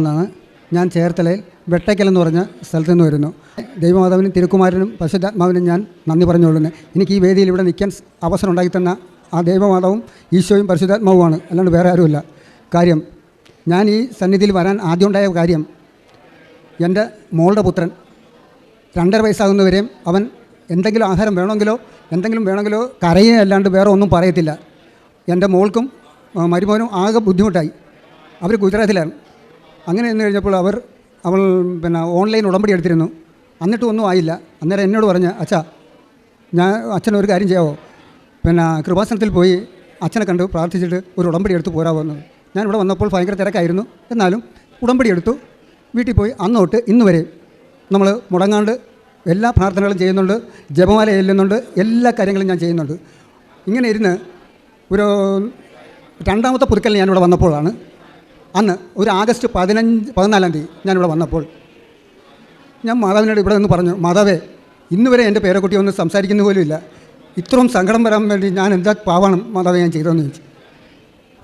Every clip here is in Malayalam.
നിന്നാണ് ഞാൻ ചേർത്തലയിൽ വെട്ടയ്ക്കൽ എന്ന് പറഞ്ഞ സ്ഥലത്ത് നിന്ന് വരുന്നു. ദൈവമാതാവിനും തിരുക്കുമാരനും പശുദ്ധാത്മാവിനും ഞാൻ നന്ദി പറഞ്ഞുകൊള്ളുന്നത് എനിക്ക് ഈ വേദിയിൽ ഇവിടെ നിൽക്കാൻ അവസരം ഉണ്ടാക്കി തന്ന ആ ദൈവമാതാവും ഈശോയും പരിശുദ്ധാത്മാവുമാണ്. അല്ലാണ്ട് വേറെ ആരുമില്ല. കാര്യം ഞാൻ ഈ സന്നിധിയിൽ വരാൻ ആദ്യം ഉണ്ടായ കാര്യം എന്റെ മോളുടെ പുത്രൻ രണ്ടര വയസ്സാകുന്നവരെയും അവൻ എന്തെങ്കിലും ആഹാരം വേണമെങ്കിലോ എന്തെങ്കിലും വേണമെങ്കിലോ കരയേ അല്ലാണ്ട് വേറെ ഒന്നും പറയത്തില്ല. എന്റെ മോൾക്കും മരുമോനും ആകെ ബുദ്ധിമുട്ടായി. അവർ ഗുജറാത്തിലാണ്. അങ്ങനെ എന്ന് കഴിഞ്ഞപ്പോൾ അവർ അവൾ പിന്നെ ഓൺലൈൻ ഉടമ്പടി എടുത്തിരുന്നു. എന്നിട്ടും ഒന്നും ആയില്ല. അന്നേരം എന്നോട് പറഞ്ഞ് അച്ഛാ ഞാൻ അച്ഛൻ ഒരു കാര്യം ചെയ്യാവോ? പിന്നെ കൃപാസനത്തിൽ പോയി അച്ഛനെ കണ്ട് പ്രാർത്ഥിച്ചിട്ട് ഒരു ഉടമ്പടി എടുത്ത് പോരാവോ എന്ന്. ഞാൻ ഇവിടെ വന്നപ്പോൾ ഭയങ്കര തിരക്കായിരുന്നു. എന്നാലും ഉടമ്പടി എടുത്തു. വീട്ടിൽ പോയി അന്നോട്ട് ഇന്ന് വരെ നമ്മൾ മുടങ്ങാണ്ട് എല്ലാ പ്രാർത്ഥനകളും ചെയ്യുന്നുണ്ട് ജപമാല ചെല്ലുന്നുണ്ട് എല്ലാ കാര്യങ്ങളും ഞാൻ ചെയ്യുന്നുണ്ട്. ഇങ്ങനെ ഇരുന്ന് ഒരു രണ്ടാമത്തെ പുതുക്കൽ ഞാനിവിടെ വന്നപ്പോഴാണ് അന്ന് ഒരു ആഗസ്റ്റ് പതിനഞ്ച് പതിനാലാം തീയതി ഞാനിവിടെ വന്നപ്പോൾ ഞാൻ മാതാവിനോട് ഇവിടെ നിന്ന് പറഞ്ഞു മാതാവേ ഇന്ന് വരെ എന്റെ പേരക്കുട്ടി ഒന്ന് സംസാരിക്കുന്ന പോലും ഇല്ല. ഇത്രയും സങ്കടം വരാൻ വേണ്ടി ഞാൻ എന്താ പാവണം മാതാവ് ഞാൻ ചെയ്തതെന്ന് ചോദിച്ചു.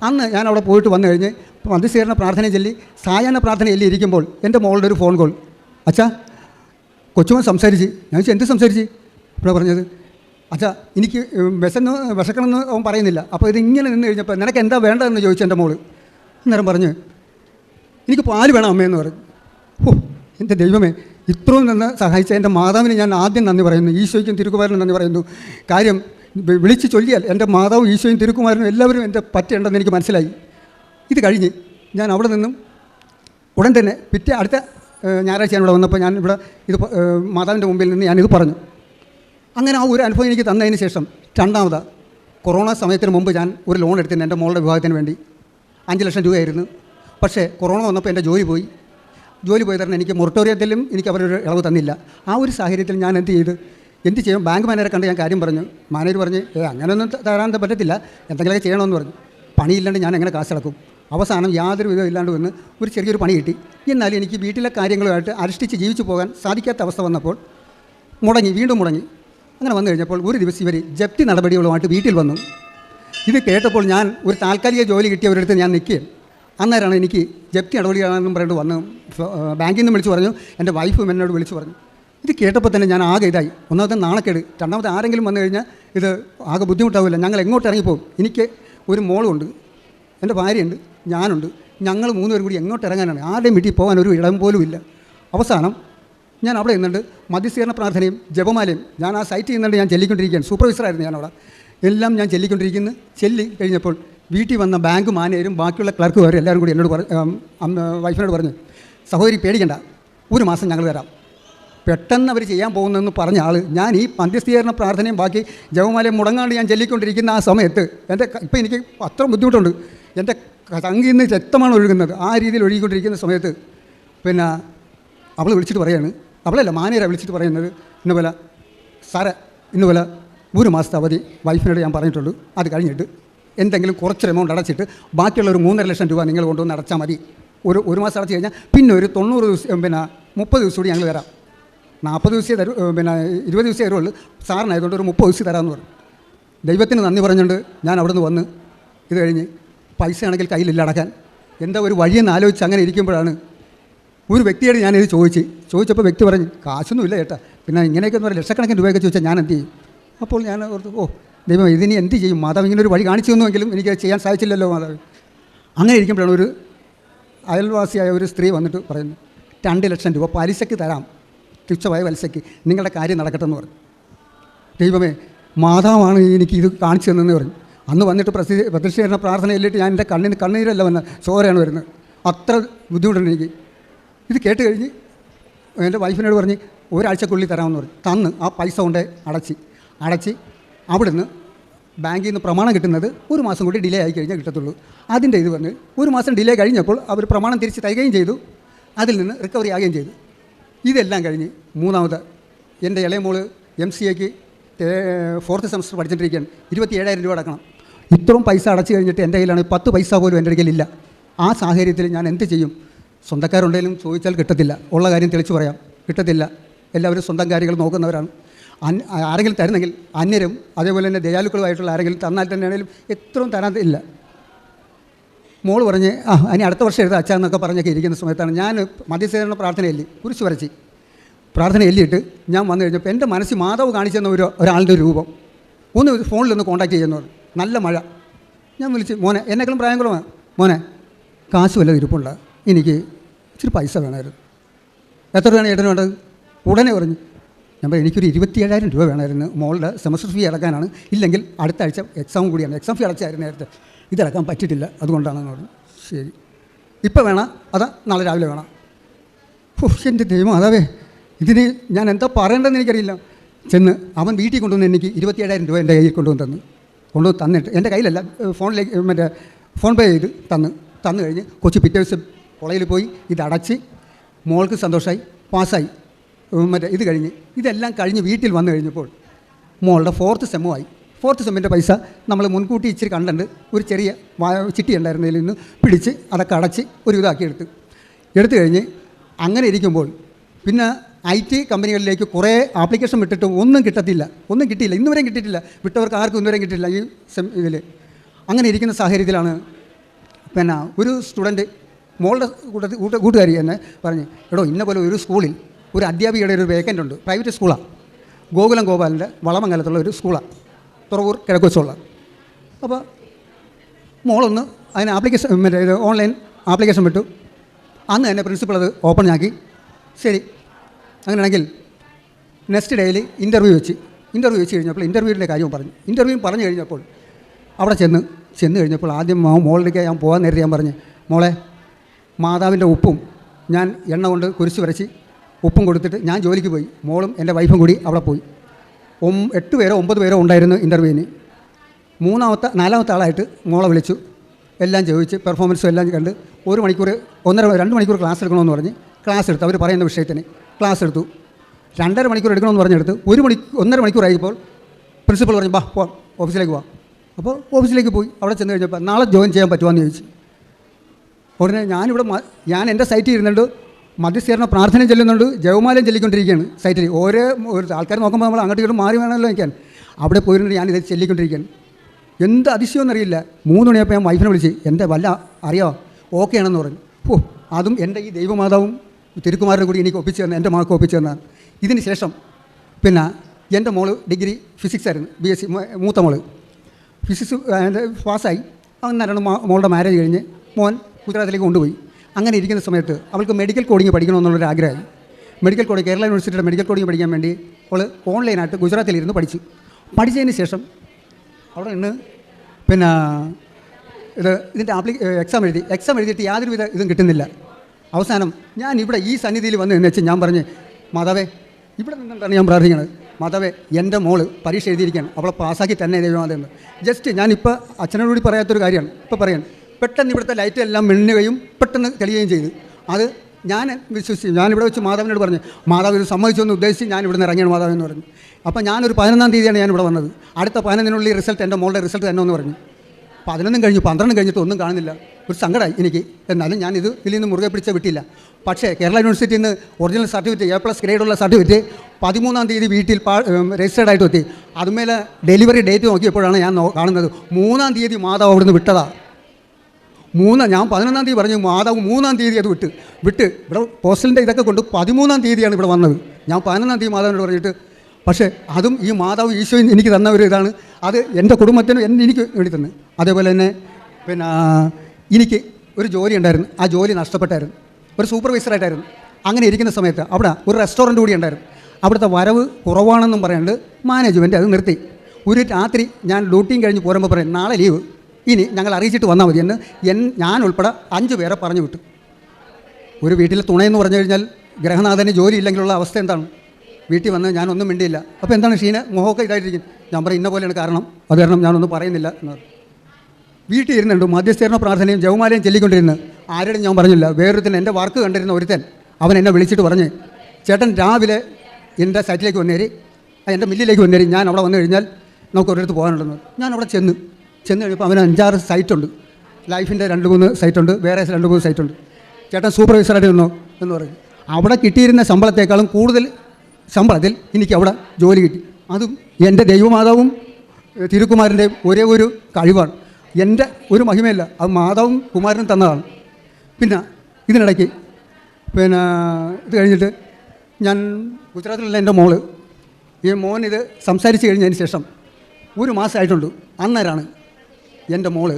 അന്ന് ഞാൻ അവിടെ പോയിട്ട് വന്നു കഴിഞ്ഞ് മധ്യസ്ഥീകരണ പ്രാർത്ഥന ചൊല്ലി സായാഹ്ന പ്രാർത്ഥന ചൊല്ലി ഇരിക്കുമ്പോൾ എന്റെ മോളുടെ ഒരു ഫോൺ കോൾ അച്ഛാ കൊച്ചുമോൻ സംസാരിച്ച്. ഞാൻ ചോദിച്ചു എന്ത് സംസാരിച്ച്? ഇവിടെ പറഞ്ഞത് അച്ഛാ എനിക്ക് വിശന്ന് വിശക്കണമെന്ന് അവൻ പറയുന്നില്ല. അപ്പോൾ ഇത് ഇങ്ങനെ നിന്ന് കഴിഞ്ഞപ്പോൾ നിനക്ക് എന്താ വേണ്ടതെന്ന് ചോദിച്ചു എന്റെ മോൾ. അന്നേരം പറഞ്ഞ് എനിക്ക് പാൽ വേണം അമ്മയെന്ന് പറഞ്ഞു. ഓ എന്റെ ദൈവമേ ഇത്രയും നിന്ന് സഹായിച്ച എന്റെ മാതാവിന് ഞാൻ ആദ്യം നന്ദി പറയുന്നു. ഈശോയ്ക്കും തിരുക്കുമാരനും നന്ദി പറയുന്നു. കാര്യം വിളിച്ച് ചൊല്ലിയാൽ എന്റെ മാതാവും ഈശോയും തിരുക്കുമാരനും എല്ലാവരും എന്റെ പറ്റുണ്ടെന്ന് എനിക്ക് മനസ്സിലായി. ഇത് കഴിഞ്ഞ് ഞാൻ അവിടെ നിന്നും ഉടൻ തന്നെ പിറ്റേ അടുത്ത ഞായറാഴ്ച ഞാൻ വന്നപ്പോൾ ഞാൻ ഇവിടെ ഇത് മാതാവിന്റെ മുമ്പിൽ നിന്ന് ഞാനിത് പറഞ്ഞു. അങ്ങനെ ആ ഒരു അനുഭവം എനിക്ക് തന്നതിന് ശേഷം രണ്ടാമത് കൊറോണ സമയത്തിന് മുമ്പ് ഞാൻ ഒരു ലോൺ എടുത്തിരുന്നു എന്റെ മോളുടെ വിവാഹത്തിന് വേണ്ടി. അഞ്ച് ലക്ഷം രൂപയായിരുന്നു. പക്ഷേ കൊറോണ വന്നപ്പോൾ എന്റെ ജോലി പോയി. ജോലി പോയി തരണം എനിക്ക് മൊറട്ടോറിയത്തിലും എനിക്ക് അവരൊരു ഇളവ് തന്നില്ല. ആ ഒരു സാഹചര്യത്തിൽ ഞാൻ എന്ത് ചെയ്ത്? എന്ത് ചെയ്യും? ബാങ്ക് മാനേജറെ കണ്ട് ഞാൻ കാര്യം പറഞ്ഞു. മാനേജർ പറഞ്ഞ് ഏ അങ്ങനെയൊന്നും തരാൻ പറ്റത്തില്ല. എന്തെങ്കിലുമൊക്കെ ചെയ്യണമെന്ന് പറഞ്ഞു. പണിയില്ലാണ്ട് ഞാൻ എങ്ങനെ കാശടക്കും അവസാനം യാതൊരു വിധം ഇല്ലാണ്ട് വന്ന് ഒരു ചെറിയൊരു പണി കിട്ടി. എന്നാലും എനിക്ക് വീട്ടിലെ കാര്യങ്ങളുമായിട്ട് അരിഷ്ടിച്ച് ജീവിച്ചു പോകാൻ സാധിക്കാത്ത അവസ്ഥ വന്നപ്പോൾ മുടങ്ങി വീണ്ടും മുടങ്ങി. അങ്ങനെ വന്നു കഴിഞ്ഞപ്പോൾ ഒരു ദിവസം ഇവർ ജപ്തി നടപടികളുമായിട്ട് വീട്ടിൽ വന്നു. ഇത് കേട്ടപ്പോൾ ഞാൻ ഒരു താൽക്കാലിക ജോലി കിട്ടിയവരടുത്ത് ഞാൻ നിൽക്കുകയും അന്നേരമാണ് എനിക്ക് ജപ്തി നടപടിയാണെന്നും പറഞ്ഞിട്ട് വന്ന് ബാങ്കിൽ നിന്ന് വിളിച്ചു പറഞ്ഞു. എന്റെ വൈഫും എന്നോട് വിളിച്ചു പറഞ്ഞു. ഇത് കേട്ടപ്പോൾ തന്നെ ഞാൻ ആകെ ഇതായി. ഒന്നാമത്തെ നാണക്കേട്. രണ്ടാമത്തെ ആരെങ്കിലും വന്നു കഴിഞ്ഞാൽ ഇത് ആകെ ബുദ്ധിമുട്ടാവില്ല. ഞങ്ങൾ എങ്ങോട്ട് ഇറങ്ങിപ്പോകും? എനിക്ക് ഒരു മോളുണ്ട്. എന്റെ ഭാര്യയുണ്ട്. ഞാനുണ്ട്. ഞങ്ങൾ മൂന്നുപേരും കൂടി എങ്ങോട്ട് ഇറങ്ങാനാണ്? ആരുടെയും വീട്ടിൽ പോകാൻ ഒരു ഇടം പോലും ഇല്ല. അവസാനം ഞാൻ അവിടെ നിന്നുണ്ട് മധ്യസ്ഥീകരണ പ്രാർത്ഥനയും ജപമാലയും ഞാൻ ആ സൈറ്റിൽ നിന്നുകൊണ്ട് ഞാൻ ചെല്ലിക്കൊണ്ടിരിക്കുകയാണ്. സൂപ്പർവൈസറായിരുന്നു ഞാൻ അവിടെ എല്ലാം ഞാൻ ചെല്ലിക്കൊണ്ടിരിക്കുന്നു. ചെല്ലി കഴിഞ്ഞപ്പോൾ വീട്ടിൽ വന്ന ബാങ്ക് മാനേജരും ബാക്കിയുള്ള ക്ലർക്കുകാരും എല്ലാവരും കൂടി എന്നോട് വൈഫിനോട് പറഞ്ഞു സഹോദരി പേടിക്കണ്ട. ഒരു മാസം ഞങ്ങൾ തരാം പെട്ടെന്ന് അവർ ചെയ്യാൻ പോകുന്നതെന്ന് പറഞ്ഞ ആൾ ഞാൻ ഈ മധ്യസ്ഥീകരണ പ്രാർത്ഥനയും ബാക്കി ജവമാലയും മുടങ്ങാണ്ട് ഞാൻ ചെല്ലിക്കൊണ്ടിരിക്കുന്ന ആ സമയത്ത് എന്റെ ഇപ്പം എനിക്ക് അത്ര ബുദ്ധിമുട്ടുണ്ട്. എന്റെ തങ്കിൽ നിന്ന് രക്തമാണ് ഒഴുകുന്നത്. ആ രീതിയിൽ ഒഴുകിക്കൊണ്ടിരിക്കുന്ന സമയത്ത് പിന്നെ അവൾ വിളിച്ചിട്ട് പറയാണ്. അവളല്ല മാനേരെ വിളിച്ചിട്ട് പറയുന്നത്. ഇന്ന പോലെ സാറേ ഇന്ന പോലെ ഒരു മാസത്തെ അവധി വൈഫിനോട് ഞാൻ പറഞ്ഞിട്ടുള്ളൂ. അത് കഴിഞ്ഞിട്ട് എന്തെങ്കിലും കുറച്ചൊരു എമൗണ്ട് അടച്ചിട്ട് ബാക്കിയുള്ള ഒരു മൂന്നര ലക്ഷം രൂപ നിങ്ങൾ കൊണ്ടുവന്ന് അടച്ചാൽ മതി. ഒരു ഒരു മാസം അടച്ചു കഴിഞ്ഞാൽ പിന്നെ ഒരു തൊണ്ണൂറ് ദിവസം പിന്നെ മുപ്പത് ദിവസം കൂടി ഞങ്ങൾ തരാം. നാൽപ്പത് ദിവസമേ തരൂ പിന്നെ ഇരുപത് ദിവസമേ തരുള്ളൂ. സാറിനായതുകൊണ്ട് ഒരു മുപ്പത് ദിവസം തരാമെന്ന് പറഞ്ഞു. ദൈവത്തിന് നന്ദി പറഞ്ഞുകൊണ്ട് ഞാൻ അവിടെ നിന്ന് വന്ന് ഇത് കഴിഞ്ഞ് പൈസ ആണെങ്കിൽ കയ്യിലില്ല അടക്കാൻ. എന്താ ഒരു വഴിയെന്ന് ആലോചിച്ച് അങ്ങനെ ഇരിക്കുമ്പോഴാണ് ഒരു വ്യക്തിയോട് ഞാനിത് ചോദിച്ച്. ചോദിച്ചപ്പോൾ വ്യക്തി പറഞ്ഞു കാശൊന്നും ഇല്ല ചേട്ടാ. പിന്നെ ഇങ്ങനെയൊക്കെ പറയാം ലക്ഷക്കണക്കിന് രൂപയൊക്കെ ചോദിച്ചാൽ ഞാൻ എന്ത് ചെയ്യും? അപ്പോൾ ഞാൻ ഓർത്തു ഓ ദൈവം ഇതിനി എന്ത് ചെയ്യും? മാതാവ് ഇങ്ങനെ ഒരു വഴി കാണിച്ചു തന്നുവെങ്കിലും എനിക്ക് ചെയ്യാൻ സാധിച്ചില്ലല്ലോ മാതാവ്. അങ്ങനെ ഇരിക്കുമ്പോഴാണ് ഒരു അയൽവാസിയായ ഒരു സ്ത്രീ വന്നിട്ട് പറയുന്നു രണ്ട് ലക്ഷം രൂപ പലിശയ്ക്ക് തരാം. തുച്ഛമായ പലിശയ്ക്ക്. നിങ്ങളുടെ കാര്യം നടക്കട്ടെ എന്ന് പറഞ്ഞു. ദൈവമേ മാതാവാണ് എനിക്ക് ഇത് കാണിച്ചു തന്നെന്ന് പറഞ്ഞു. അന്ന് വന്നിട്ട് പ്രസി പ്രതിഷ്ഠീകരണ പ്രാർത്ഥനയില്ലിട്ട് ഞാൻ എന്റെ കണ്ണിന് കണ്ണീരല്ല വന്ന ചോരയാണ് വരുന്നത്. അത്ര ബുദ്ധിമുട്ടുണ്ട് എനിക്ക്. ഇത് കേട്ട് കഴിഞ്ഞ് എന്റെ വൈഫിനോട് പറഞ്ഞ് ഒരാഴ്ചക്കുള്ളിൽ തരാമെന്ന് പറഞ്ഞു. തന്ന് ആ പൈസ കൊണ്ട് അടച്ച്. അടച്ച് അവിടുന്ന് ബാങ്കിൽ നിന്ന് പ്രമാണം കിട്ടുന്നത് ഒരു മാസം കൂടി ഡിലേ ആയി കഴിഞ്ഞാൽ കിട്ടത്തുള്ളൂ. അതിന്റെ ഇത് വന്ന് ഒരു മാസം ഡിലേ കഴിഞ്ഞപ്പോൾ അവർ പ്രമാണം തിരിച്ച് തരികയും ചെയ്തു. അതിൽ നിന്ന് റിക്കവറി ആകുകയും ചെയ്തു. ഇതെല്ലാം കഴിഞ്ഞ് മൂന്നാമത് എന്റെ ഇളയ മോൾ എം സി എക്ക് ഫോർത്ത് സെമസ്റ്റർ പഠിച്ചിട്ടിരിക്കുകയാണ് ഇരുപത്തി ഏഴായിരം രൂപ അടക്കണം. ഇത്രയും പൈസ അടച്ചു കഴിഞ്ഞിട്ട് എന്റെ കയ്യിലാണ് പത്ത് പൈസ പോലും എന്റെ കയ്യിലില്ല ആ സാഹചര്യത്തിൽ ഞാൻ എന്ത് ചെയ്യും? സ്വന്തക്കാരുണ്ടെങ്കിലും ചോദിച്ചാൽ കിട്ടത്തില്ല. ഉള്ള കാര്യം തെളിച്ച് പറയാം. കിട്ടത്തില്ല. എല്ലാവരും സ്വന്തം കാര്യങ്ങൾ നോക്കുന്നവരാണ്. ആരെങ്കിലും തരുന്നെങ്കിൽ അന്യരും അതേപോലെ തന്നെ ദയാലുക്കളുമായിട്ടുള്ള ആരെങ്കിലും തന്നാൽ തന്നെ ആണെങ്കിലും എത്രയും തരാതില്ല മോൾ പറഞ്ഞ് ആ ഇനി അടുത്ത വർഷം എഴുതാം അച്ഛാ എന്നൊക്കെ പറഞ്ഞൊക്കെ ഇരിക്കുന്ന സമയത്താണ് ഞാൻ മധ്യസേന പ്രാർത്ഥന എല്ലി കുരിശ് വരച്ച്. പ്രാർത്ഥന എല്ലിയിട്ട് ഞാൻ വന്നു കഴിഞ്ഞപ്പോൾ എന്റെ മനസ്സിൽ മാതാവ് കാണിച്ചെന്ന ഒരു ഒരാളുടെ ഒരു രൂപം. ഒന്ന് ഫോണിലൊന്ന് കോൺടാക്ട് ചെയ്യുന്നവർ നല്ല മഴ. ഞാൻ വിളിച്ച് മോനെ എന്നെക്കാളും പ്രായം കുറവാണ് മോനെ കാശ് വല്ലതും ഇരിപ്പുണ്ട്? എനിക്ക് ഇച്ചിരി പൈസ വേണമായിരുന്നു. എത്ര രൂപയാണ് ഏട്ടന് വേണ്ടത്? ഉടനെ പറഞ്ഞു പറഞ്ഞു എനിക്കൊരു ഇരുപത്തി ഏഴായിരം രൂപ വേണമായിരുന്നു. മോളുടെ സെമസ്റ്റർ ഫീ അടക്കാനാണ്. ഇല്ലെങ്കിൽ അടുത്ത ആഴ്ച എക്സാം കൂടിയാണ്. എക്സാം ഫീ അടച്ചായിരുന്നു നേരത്തെ. ഇതടക്കാൻ പറ്റിയിട്ടില്ല. അതുകൊണ്ടാണെന്ന് പറഞ്ഞു ശരി. ഇപ്പം വേണം? അതാ നാളെ രാവിലെ വേണം? എന്റെ ദൈവം അതാവേ ഇതിന് ഞാൻ എന്താ പറയേണ്ടതെന്ന് എനിക്കറിയില്ല. ചെന്ന് അവൻ വീട്ടിൽ കൊണ്ടുവന്ന് എനിക്ക് ഇരുപത്തിയേഴായിരം രൂപ എന്റെ കയ്യിൽ കൊണ്ടുവന്ന് തന്നു. കൊണ്ടുവന്ന് തന്നിട്ട് എന്റെ കയ്യിലല്ല ഫോണിലേക്ക് മറ്റേ ഫോൺ പേ ചെയ്ത് തന്ന്. തന്നു കഴിഞ്ഞ് കൊച്ചു പിറ്റേ ദിവസം കോളേജിൽ പോയി ഇതടച്ച് മോൾക്ക് സന്തോഷമായി പാസ്സായി. മറ്റേ ഇത് കഴിഞ്ഞ്. ഇതെല്ലാം കഴിഞ്ഞ് വീട്ടിൽ വന്നു കഴിഞ്ഞപ്പോൾ മോളുടെ ഫോർത്ത് സെമ്മുമായി ഫോർത്ത് സെമ്മിന്റെ പൈസ നമ്മൾ മുൻകൂട്ടി ഇച്ചിരി കണ്ടുണ്ട് ഒരു ചെറിയ ചിട്ടി ഉണ്ടായിരുന്നതിൽ നിന്ന് പിടിച്ച് അതൊക്കെ അടച്ച് ഒരു ഇതാക്കി എടുത്ത്. എടുത്തു കഴിഞ്ഞ് അങ്ങനെ ഇരിക്കുമ്പോൾ പിന്നെ ഐ ടി കമ്പനികളിലേക്ക് കുറേ ആപ്ലിക്കേഷൻ വിട്ടിട്ട് ഒന്നും കിട്ടത്തില്ല. ഒന്നും കിട്ടിയില്ല. ഇന്നുവരെയും കിട്ടിയിട്ടില്ല. വിട്ടവർക്ക് ആർക്കും ഇന്നുവരെയും കിട്ടിയില്ല ഈ സെം ഇതിൽ അങ്ങനെ ഇരിക്കുന്ന സാഹചര്യത്തിലാണ് പിന്നെ ഒരു സ്റ്റുഡന്റ് മോളുടെ കൂട്ടത്തിൽ കൂട്ടുകാരി തന്നെ പറഞ്ഞ് എടോ ഇന്ന പോലെ ഒരു സ്കൂളിൽ ഒരു അധ്യാപികയുടെ ഒരു വേക്കന്റ് ഉണ്ട്. പ്രൈവറ്റ് സ്കൂളാണ് ഗോകുലം ഗോപാലിന്റെ വളമംഗലത്തുള്ള ഒരു സ്കൂളാണ് തുറവൂർ കിഴക്കുവച്ചുള്ള അപ്പോൾ മോളൊന്ന് അതിന് ആപ്ലിക്കേഷൻ മറ്റേ ഓൺലൈൻ ആപ്ലിക്കേഷൻ വിട്ടു. അന്ന് തന്നെ പ്രിൻസിപ്പൾ അത് ഓപ്പൺ ആക്കി. ശരി. അങ്ങനെയാണെങ്കിൽ നെക്സ്റ്റ് ഡേയിൽ ഇന്റർവ്യൂ വെച്ച്. ഇന്റർവ്യൂ വെച്ച് കഴിഞ്ഞപ്പോൾ ഇന്റർവ്യൂവിന്റെ കാര്യവും പറഞ്ഞു. ഇന്റർവ്യൂ പറഞ്ഞു കഴിഞ്ഞപ്പോൾ അവിടെ ചെന്ന് ചെന്ന് കഴിഞ്ഞപ്പോൾ ആദ്യം മോളിലേക്ക് ഞാൻ പോകാൻ നേരത്തെ ഞാൻ പറഞ്ഞു മോളെ മാതാവിന്റെ ഉപ്പും ഞാൻ എണ്ണ കൊണ്ട് കുരിശ് വരച്ച് ഉപ്പും കൊടുത്തിട്ട് ഞാൻ ജോലിക്ക് പോയി. മോളും എന്റെ വൈഫും കൂടി അവിടെ പോയി. ഒം എട്ട് പേരോ ഒമ്പത് പേരോ ഉണ്ടായിരുന്നു ഇന്റർവ്യൂവിന് മൂന്നാമത്തെ നാലാമത്തെ ആളായിട്ട് മോളെ വിളിച്ചു. എല്ലാം ചോദിച്ച് പെർഫോമൻസും എല്ലാം കണ്ട് ഒരു മണിക്കൂർ ഒന്നര രണ്ട് മണിക്കൂർ ക്ലാസ് എടുക്കണമെന്ന് പറഞ്ഞ് ക്ലാസ് എടുത്തു. അവർ പറയുന്ന വിഷയത്തിന് ക്ലാസ് എടുത്തു. രണ്ടര മണിക്കൂർ എടുക്കണമെന്ന് പറഞ്ഞെടുത്ത് ഒരു മണി ഒന്നര മണിക്കൂർ ആയപ്പോൾ പ്രിൻസിപ്പൾ പറഞ്ഞു ബാ പോവാം ഓഫീസിലേക്ക് പോവാം. അപ്പോൾ ഓഫീസിലേക്ക് പോയി. അവിടെ ചെന്ന് കഴിഞ്ഞപ്പോൾ നാളെ ജോയിൻ ചെയ്യാൻ പറ്റുമോ? എന്ന് ചോദിച്ചു. ഉടനെ ഞാനിവിടെ ഞാൻ എന്റെ സൈറ്റിൽ ഇരുന്നുണ്ട് മധ്യസ്ഥീകരണ പ്രാർത്ഥന ചെല്ലുന്നുണ്ട് ജവമാലയം ചെല്ലിക്കൊണ്ടിരിക്കുകയാണ് സൈറ്റിൽ ഓരോ ഒരു ആൾക്കാർ നോക്കുമ്പോൾ നമ്മൾ അങ്ങോട്ട് ഇങ്ങോട്ട് മാറി വേണമല്ലോ നിൽക്കാൻ അവിടെ പോയിരുന്നിട്ട് ഞാനിത് ചെല്ലിക്കൊണ്ടിരിക്കുകയാണ്. എന്ത് അതിശയമെന്നറിയില്ല മൂന്ന് മണിയപ്പോൾ ഞാൻ വൈഫിനെ വിളിച്ച് എന്റെ വല്ല അറിയാമോ ഓക്കെ ആണെന്ന് പറഞ്ഞു. ഓ അതും എന്റെ ഈ ദൈവമാതാവും തിരുക്കുമാരനും കൂടി എനിക്ക് ഒപ്പിച്ചു തന്നെ എന്റെ മാർക്ക് ഒപ്പിച്ചു തന്നാണ് ഇതിന് ശേഷം പിന്നെ എന്റെ മോൾ ഡിഗ്രി ഫിസിക്സ് ആയിരുന്നു ബി എസ് സി മൂത്ത മോൾ. ഫിസിക്സ് പാസ്സായി അന്നേരമാണ് മോളുടെ മാരേജ് കഴിഞ്ഞ് മോൻ ഗുജറാത്തിലേക്ക് കൊണ്ടുപോയി. അങ്ങനെ ഇരിക്കുന്ന സമയത്ത് അവൾക്ക് മെഡിക്കൽ കോഡിങ് പഠിക്കണമെന്നുള്ളൊരു ആഗ്രഹമായി. മെഡിക്കൽ കോഡിങ് കേരള യൂണിവേഴ്സിറ്റിയുടെ മെഡിക്കൽ കോഡിങ് പഠിക്കാൻ വേണ്ടി അവൾ ഓൺലൈനായിട്ട് ഗുജറാത്തിലിരുന്ന് പഠിച്ചു. പഠിച്ചതിന് ശേഷം അവിടെ നിന്ന് പിന്നെ ഇത് ഇതിന്റെ ആപ്ലി എക്സാം എഴുതി. എക്സാം എഴുതിയിട്ട് യാതൊരുവിധ ഇതും കിട്ടുന്നില്ല. അവസാനം ഞാൻ ഇവിടെ ഈ സന്നിധിയിൽ വന്ന് എന്ന് വെച്ച് ഞാൻ പറഞ്ഞ് മാതാവേ ഇവിടെ നിന്നിട്ടാണ് ഞാൻ പ്രാർത്ഥിക്കുന്നത്? മാതാവേ എന്റെ മോൾ പരീക്ഷ എഴുതിയിരിക്കുകയാണ്. അവളെ പാസ്സാക്കി തന്നെ ദൈവമാതെന്ന് ജസ്റ്റ് ഞാനിപ്പോൾ അച്ഛനോടുകൂടി പറയാത്തൊരു കാര്യമാണ്. ഇപ്പോൾ പറയാൻ പെട്ടെന്ന് ഇവിടുത്തെ ലൈറ്റ് എല്ലാം മിന്നുകയും പെട്ടെന്ന് തെളിയുകയും ചെയ്തു. അത് ഞാൻ വിശ്വസിച്ചു. ഞാനിവിടെ വെച്ച് മാതാവിനോട് പറഞ്ഞു മാതാവ് ഇത് സമ്മതിച്ചെന്ന് ഉദ്ദേശിച്ച് ഞാൻ ഇവിടുന്ന് ഇറങ്ങിയാണ് മാതാവ് എന്ന് പറഞ്ഞു. അപ്പോൾ ഞാനൊരു പതിനൊന്നാം തീയതിയാണ് ഞാൻ ഇവിടെ വന്നത്. അടുത്ത പതിനൊന്നിനുള്ളിൽ റിസൾട്ട് എന്റെ മോളുടെ റിസൾട്ട് തന്നെ എന്ന് പറഞ്ഞു. പതിനൊന്നും കഴിഞ്ഞു പന്ത്രണ്ടും കഴിഞ്ഞിട്ട് ഒന്നും കാണുന്നില്ല. ഒരു സങ്കടമായി എനിക്ക്. എന്നാലും ഞാൻ ഇത് ഇതിൽ നിന്ന് മുറുകെ പിടിച്ച വിട്ടില്ല. പക്ഷേ കേരള യൂണിവേഴ്സിറ്റിയിൽ നിന്ന് ഒറിജിനൽ സർട്ടിഫിക്കറ്റ് എ പ്ലസ് ഗ്രേഡുള്ള സർട്ടിഫിക്കറ്റ് പതിമൂന്നാം തീയതി വീട്ടിൽ രജിസ്റ്റേർഡ് ആയിട്ട് എത്തി. അതുമേലെ ഡെലിവറി ഡേറ്റ് നോക്കിയപ്പോഴാണ് ഞാൻ കാണുന്നത്. മൂന്നാം തീയതി മാതാവ് അവിടുന്ന് വിട്ടതാ. മൂന്ന് ഞാൻ പതിനൊന്നാം തീയതി പറഞ്ഞു മാതാവ് മൂന്നാം തീയതി അത് വിട്ട്. വിട്ട്. ഇവിടെ പോസ്റ്റലിന്റെ ഇതൊക്കെ കൊണ്ട് പതിമൂന്നാം തീയതിയാണ് ഇവിടെ വന്നത്. ഞാൻ പതിനൊന്നാം തീയതി മാതാവിനോട് പറഞ്ഞിട്ട് പക്ഷേ അതും ഈ മാതാവ് ഈശോ എനിക്ക് തന്ന ഒരു ഇതാണ്. അത് എന്റെ കുടുംബത്തിനും എന്നെ എനിക്ക് വേണ്ടി തന്നെ. അതേപോലെ തന്നെ പിന്നെ എനിക്ക് ഒരു ജോലി ഉണ്ടായിരുന്നു. ആ ജോലി നഷ്ടപ്പെട്ടായിരുന്നു. ഒരു സൂപ്പർവൈസറായിട്ടായിരുന്നു അങ്ങനെ ഇരിക്കുന്ന സമയത്ത് അവിടെ ഒരു റെസ്റ്റോറന്റ് കൂടി ഉണ്ടായിരുന്നു. അവിടുത്തെ വരവ് കുറവാണെന്നും പറയാണ്ട് മാനേജ്മെന്റ് അത് നിർത്തി. ഒരു രാത്രി ഞാൻ ഡ്യൂട്ടിയും കഴിഞ്ഞ് പോരുമ്പോൾ പറയും നാളെ ലീവ് ഇനി ഞങ്ങൾ അറിയിച്ചിട്ട് വന്നാൽ മതി എന്ന് എൻ ഞാൻ ഉൾപ്പെടെ അഞ്ച് പേരെ പറഞ്ഞു വിട്ടു. ഒരു വീട്ടിലെ തുണയെന്ന് പറഞ്ഞു കഴിഞ്ഞാൽ ഗ്രഹനാഥന് ജോലി ഇല്ലെങ്കിലുള്ള അവസ്ഥ എന്താണ്? വീട്ടിൽ വന്ന് ഞാനൊന്നും മിണ്ടിയില്ല. അപ്പോൾ എന്താണ് ഷീന? മുഖമൊക്കെ ഇതായിട്ടിരിക്കും. ഞാൻ പറയും ഇന്ന പോലെയാണ് കാരണം. അത് കാരണം ഞാനൊന്നും പറയുന്നില്ല എന്ന്. വീട്ടിൽ ഇരുന്നുണ്ട് മധ്യസ്ഥീകരണ പ്രാർത്ഥനയും ജവമാലയും ചൊല്ലിക്കൊണ്ടിരുന്ന്. ആരോടും ഞാൻ പറഞ്ഞില്ല. വേറൊരുത്തൻ എന്റെ വർക്ക് കണ്ടിരുന്ന ഒരുത്തൻ അവൻ എന്നെ വിളിച്ചിട്ട് പറഞ്ഞ് ചേട്ടൻ രാവിലെ എന്റെ സൈറ്റിലേക്ക് വന്നേരി എന്റെ മില്ലിലേക്ക് വന്നേരി. ഞാൻ അവിടെ വന്നു കഴിഞ്ഞാൽ നമുക്ക് ഒരിടത്ത് പോകാനുണ്ടെന്ന് ഞാൻ അവിടെ ചെന്ന് ചെന്ന് കഴിഞ്ഞപ്പോൾ അവന് അഞ്ചാറ് സൈറ്റുണ്ട്. ലൈഫിന്റെ രണ്ട് മൂന്ന് സൈറ്റുണ്ട് വേറെ രണ്ട് മൂന്ന് സൈറ്റുണ്ട്. ചേട്ടൻ സൂപ്പർവൈസറായിട്ട് നിന്നോ എന്ന് പറഞ്ഞു അവിടെ കിട്ടിയിരുന്ന ശമ്പളത്തേക്കാളും കൂടുതൽ ശമ്പളത്തിൽ എനിക്ക് അവിടെ ജോലി കിട്ടി. അതും എന്റെ ദൈവമാതാവും തിരുക്കുമാരന്റെ ഒരേ ഒരു കഴിവാണ്. എന്റെ ഒരു മഹിമയല്ല അത് മാതാവും കുമാരനും തന്നതാണ്. പിന്നെ ഇതിനിടയ്ക്ക് പിന്നെ ഇത് കഴിഞ്ഞിട്ട് ഞാൻ ഗുജറാത്തിലുള്ള എന്റെ മോൾ ഈ മോൻ ഇത് സംസാരിച്ച് കഴിഞ്ഞതിന് ശേഷം ഒരു മാസമായിട്ടുണ്ട്. അന്നേരമാണ് എന്റെ മോൾ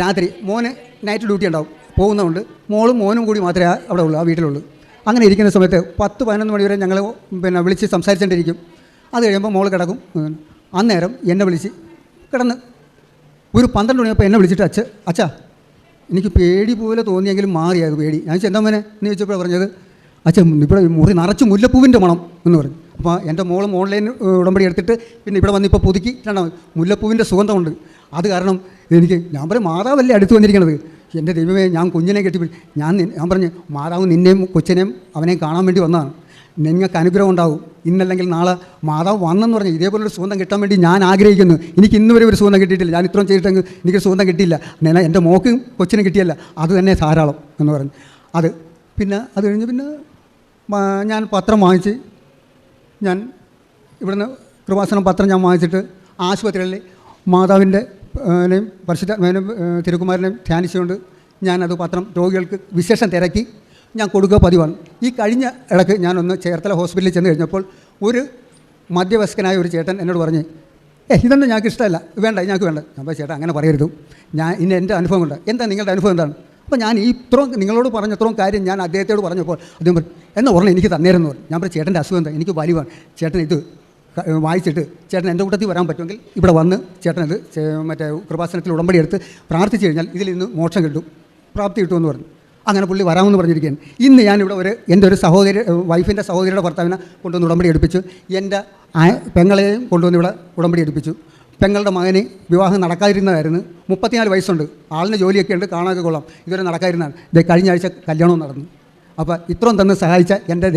രാത്രി മോന് നൈറ്റ് ഡ്യൂട്ടി ഉണ്ടാവും. പോകുന്നതുകൊണ്ട് മോളും മോനും കൂടി മാത്രമേ അവിടെ ഉള്ളൂ ആ വീട്ടിലുള്ളൂ. അങ്ങനെ ഇരിക്കുന്ന സമയത്ത് പത്ത് പതിനൊന്ന് മണി വരെ ഞങ്ങൾ പിന്നെ വിളിച്ച് സംസാരിച്ചുകൊണ്ടിരിക്കും അത് കഴിയുമ്പോൾ മോൾ കിടക്കും. അന്നേരം എന്നെ വിളിച്ച് കിടന്ന്. ഒരു പന്ത്രണ്ട് മണിയപ്പോൾ എന്നെ വിളിച്ചിട്ട് അച്ഛ അച്ഛാ എനിക്ക് പേടി പോലെ തോന്നിയെങ്കിലും മാറിയത് പേടി. ഞാൻ ചെന്നമ്മനെ എന്ന് ചോദിച്ചപ്പോൾ പറഞ്ഞത് അച്ഛൻ ഇവിടെ മുറി നിറച്ച് മുല്ലപ്പൂവിന്റെ മണം എന്ന് പറഞ്ഞു. അപ്പോൾ എന്റെ മോളും ഓൺലൈൻ ഉടമ്പടി എടുത്തിട്ട് പിന്നെ ഇവിടെ വന്നിപ്പോൾ പുതുക്കി രണ്ടാമത് മുല്ലപ്പൂവിന്റെ സുഗന്ധമുണ്ട്. അത് കാരണം എനിക്ക് ഞാൻ പറഞ്ഞു മാതാവല്ലേ അടുത്ത് വന്നിരിക്കണത്? എന്റെ ദൈവമേ ഞാൻ കുഞ്ഞിനെ കെട്ടി ഞാൻ ഞാൻ പറഞ്ഞു മാതാവ് നിന്നെയും കൊച്ചിനെയും അവനെയും കാണാൻ വേണ്ടി വന്നതാണ്. നിങ്ങൾക്ക് അനുഗ്രഹം ഉണ്ടാവും. ഇന്നല്ലെങ്കിൽ നാളെ മാതാവ് വന്നെന്ന് പറഞ്ഞു ഇതേപോലൊരു സുഗന്ധം കിട്ടാൻ വേണ്ടി ഞാൻ ആഗ്രഹിക്കുന്നു. എനിക്ക് ഇന്ന് വരെ ഒരു സുഗന്ധം കിട്ടിയിട്ടില്ല. ഞാൻ ഇത്രയും ചെയ്തിട്ടെങ്കിൽ എനിക്ക് സുഗന്ധം കിട്ടിയില്ല. ഞാൻ എന്റെ മോക്കും കൊച്ചിനും കിട്ടിയല്ല. അത് തന്നെ ധാരാളം എന്ന് പറഞ്ഞു. അത് പിന്നെ അത് കഴിഞ്ഞ് പിന്നെ ഞാൻ പത്രം വാങ്ങിച്ച് ഞാൻ ഇവിടുന്ന് കൃപാസനം പത്രം ഞാൻ വാങ്ങിച്ചിട്ട് ആശുപത്രികളിൽ മാതാവിന്റെ ഏനെയും പരിശുദ്ധ ഏനെയും, ഏ, തിരുക്കുമാരനെയും ധ്യാനിച്ചുകൊണ്ട് ഞാനത് പത്രം രോഗികൾക്ക് വിശേഷം തിരക്കി ഞാൻ കൊടുക്കുക പതിവാണ്. ഈ കഴിഞ്ഞ ഇടയ്ക്ക് ഞാനൊന്ന് ചേർത്തല ഹോസ്പിറ്റലിൽ ചെന്ന് കഴിഞ്ഞപ്പോൾ ഒരു മധ്യവയസ്കനായ ഒരു ചേട്ടൻ എന്നോട് പറഞ്ഞ് ഏ ഇതൊന്നും ഞങ്ങൾക്ക് ഇഷ്ടമല്ല വേണ്ട ഞങ്ങൾക്ക് വേണ്ട. പറഞ്ഞു ചേട്ടാ അങ്ങനെ പറയരുത്. ഞാൻ ഇന്ന് എന്റെ അനുഭവം കൊണ്ട് എന്താ നിങ്ങളുടെ അനുഭവം എന്താണ്? അപ്പോൾ ഞാൻ ഈ ഇത്രയും നിങ്ങളോട് പറഞ്ഞ ഇത്രയും കാര്യം ഞാൻ അദ്ദേഹത്തോട് പറഞ്ഞപ്പോൾ അദ്ദേഹം എന്നാ പറഞ്ഞു എനിക്ക് തന്നേരെന്ന് ഞാൻ പറഞ്ഞു ചേട്ടന്റെ അസുഖം എന്താ? എനിക്ക് വലിവാണ് ചേട്ടൻ ഇത് വായിച്ചിട്ട് ചേട്ടൻ എന്റെ കൂട്ടത്തിൽ വരാൻ പറ്റുമെങ്കിൽ ഇവിടെ വന്ന് ചേട്ടൻ ഇത് മറ്റേ കൃപാസനത്തിൽ ഉടമ്പടി എടുത്ത് പ്രാർത്ഥിച്ചു കഴിഞ്ഞാൽ ഇതിൽ നിന്ന് മോക്ഷം കിട്ടും പ്രാപ്തി കിട്ടുമെന്ന് പറഞ്ഞു. അങ്ങനെ പുള്ളി വരാമെന്ന് പറഞ്ഞിരിക്കാൻ ഇന്ന് ഞാനിവിടെ ഒരു എന്റെ ഒരു സഹോദരി വൈഫിന്റെ സഹോദരിയുടെ ഭർത്താവിനെ കൊണ്ടുവന്ന് ഉടമ്പടി എടുപ്പിച്ചു. എന്റെ പെങ്ങളെയും കൊണ്ടുവന്ന് ഇവിടെ ഉടമ്പടി എടുപ്പിച്ചു. പെങ്ങളുടെ മകനെ വിവാഹം നടക്കാതിരുന്നതായിരുന്നു. മുപ്പത്തിനാല് വയസ്സുണ്ട്. ആളിന് ജോലിയൊക്കെ ഉണ്ട്. കാണാനൊക്കെ കൊള്ളാം. ഇതുവരെ നടക്കാതിരുന്നതാണ്. കഴിഞ്ഞ ആഴ്ച കല്യാണവും നടന്നു. അപ്പോൾ ഇത്രയും തന്നെ സഹായിച്ച എന്റെ